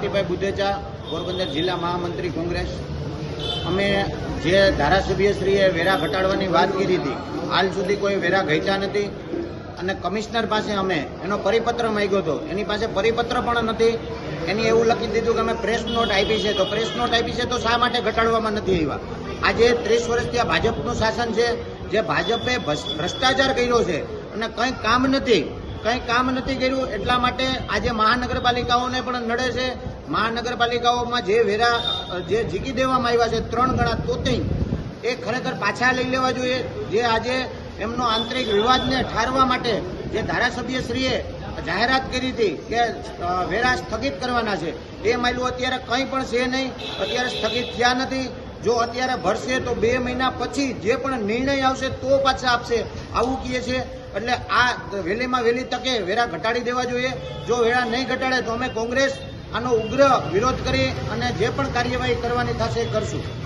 ભારતીભાઈ બુધેચા પોરબંદર જિલ્લા મહામંત્રી કોંગ્રેસ. અમે જે ધારાસભ્યશ્રીએ વેરા ઘટાડવાની વાત કરી હતી, હાલ સુધી કોઈ વેરા ઘટ્યા નથી. અને કમિશનર પાસે અમે એનો પરિપત્ર માંગ્યો હતો. એની પાસે પરિપત્ર પણ નથી. એની એવું લખી દીધું કે અમે પ્રેસ નોટ આપી છે. તો પ્રેસ નોટ આપી છે તો શા માટે ઘટાડવામાં નથી આવ્યા? આજે ત્રીસ વર્ષથી આ ભાજપનું શાસન છે. જે ભાજપે ભ્રષ્ટાચાર કર્યો છે અને કંઈ કામ નથી. કંઈ કામ નથી કર્યું એટલા માટે આજે મહાનગરપાલિકાઓને પણ નડે છે. મહાનગરપાલિકાઓમાં જે વેરા, જે જીકી દેવામાં આવ્યા છે, ત્રણ ગણા તોતિંગ એ ખરેખર પાછા લઈ લેવા જોઈએ. જે આજે એમનો આંતરિક વિવાદને ઠારવા માટે જે ધારાસભ્યશ્રીએ જાહેરાત કરી હતી કે વેરા સ્થગિત કરવાના છે, એ માયલું અત્યારે કંઈ પણ છે નહીં. અત્યારે સ્થગિત થયા નથી. જો અત્યારે ભરશે તો બે મહિના પછી જે પણ નિર્ણય આવશે તો પાછા આપશે. આવું કહે છે. એટલે આ વહેલીમાં વહેલી તકે વેરા ઘટાડી દેવા જોઈએ. જો વેરા નહીં ઘટાડે તો અમે કોંગ્રેસ આનો ઉગ્ર વિરોધ કરી અને જે પણ કાર્યવાહી કરવાની થશે કરશું.